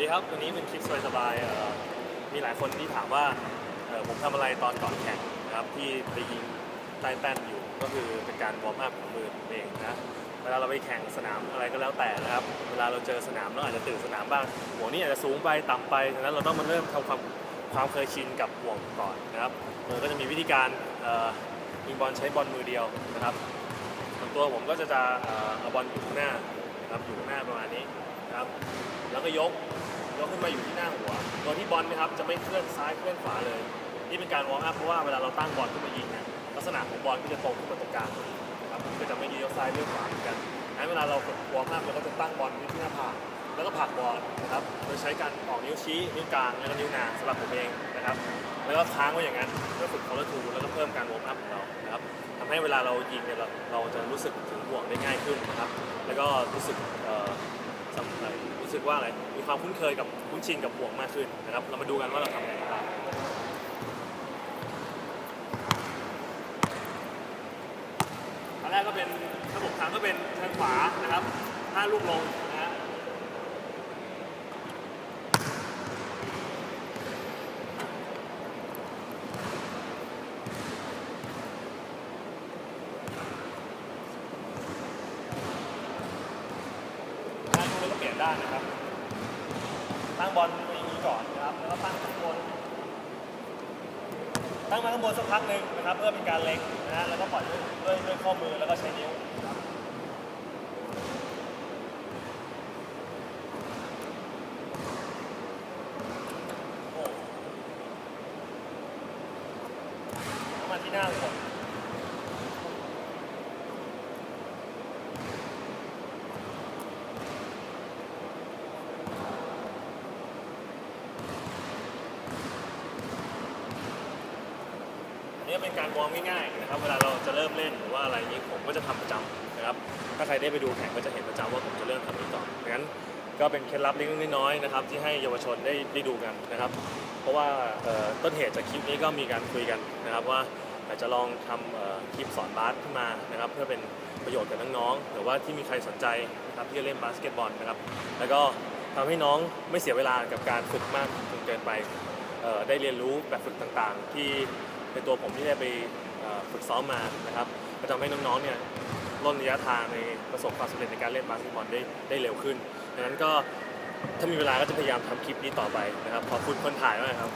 ดีครับ วันนี้เป็นคลิปสบายๆมีหลายคนที่ถามว่าผมทำอะไรตอนก่อนแข่งนะครับที่ไปยิงใต้แป้นอยู่ก็คือเป็นการวอร์มอัพของมือผมเองนะเวลาเราไปแข่งสนามอะไรก็แล้วแต่นะครับ เวลาเราเจอสนามเราอาจจะตื่นสนามบ้างห่วนี่อาจจะสูงไปต่ำไปฉะนั้นเราต้องมาเริ่มทำความความเคยชินกับห่วงก่อนนะครับมันก็จะมีวิธีการอิงบอลใช้บอลมือเดียวนะครับส่วนตัวผมก็จะจะเอ่อเอาบอลอยู่ข้างหน้านะครับอยู่ข้างหน้าประมาณนี้ นะครับ แล้วก็ยก ยกขึ้นมาอยู่ที่หน้าหัว โดยที่บอลนะครับจะไม่เคลื่อนซ้ายเคลื่อนขวาเลย นี่เป็นการวอร์มอัพเพราะว่าเวลาเราตั้งบอลขึ้นมายิงเนี่ยลักษณะของบอลก็จะตรงขึ้นมาตรงกลางนะครับก็จะไม่เลี้ยวซ้ายเลี้ยวขวาเหมือนกันงั้นเวลาเราวอร์มอัพเราก็จะตั้งบอลไว้ที่หน้าผากแล้วก็ผลักบอลนะครับ โดยใช้การออกนิ้วชี้ นิ้วกลาง แล้วก็นิ้วนางสำหรับผมเองนะครับ แล้วก็ค้างไว้อย่างนั้นเพื่อฝึก follow through แล้วก็เพิ่มการวอร์มอัพของเรานะครับทำให้เวลาเรายิงเนี่ยเราเราจะรู้สึกถึงห่วงได้ง่ายขึ้นนะครับ แล้วก็รู้สึกเอ่อ รู้สึกว่าอะไรมีความคุ้นเคยกับคุ้นชินกับห่วงมากขึ้นนะครับ เรามาดูกันว่าเราทำยังไงบ้างอันแรกก็เป็นระบบทางก็เป็นทางขวานะครับห้าลูกลงแล้วก็เปลี่ยน ด้านนะครับ ตั้งบอลไว้อย่างนี้ก่อนนะครับ แล้วก็ตั้งข้างบน ตั้งมาข้างบนสักพักหนึ่งนะครับ เพื่อเป็นการเล็งนะฮะ แล้วก็ปล่อยด้วยด้วยด้วยข้อมือแล้วก็ใช้นิ้วนะครับโอ้แล้วมาที่หน้าก่อน นนี้เป็นการวอร์มง่ายๆนะครับเวลาเราจะเริ่มเล่นหรือว่าอะไรนี้ผมก็จะทำประจำนะครับถ้าใครได้ไปดูแข่งก็จะเห็นประจำว่าผมจะเริ่มทำนี้ก่อนดังนั้นก็เป็นเคล็ดลับเล็กน้อยๆนะครับที่ให้เยาวชนได้ได้ดูกันนะครับ เพราะว่าต้นเหตุจากคลิปนี้ก็มีการคุยกันนะครับว่าอยากจะลองทำคลิปสอนบาสขึ้นมานะครับ เพื่อเป็นประโยชน์กับน้องๆหรือว่าที่มีใครสนใจนะครับที่จะเล่นบาสเกตบอลนะครับ แล้วก็ทำให้น้องไม่เสียเวลากับการฝึกมากจนเกินไปได้เรียนรู้แบบฝึกต่างๆ ที่ เป็นตัวผมที่ได้ไปฝึกซ้อมมานะครับก็ทำให้น้องๆเนี่ยล่นระยะทางในประสบความสำเร็จในการเล่นบาสเกตบอลได้ได้เร็วขึ้นดังนั้นก็ถ้ามีเวลาก็จะพยายามทำคลิปนี้ต่อไปนะครับขอบคุณคนถ่ายมากครับ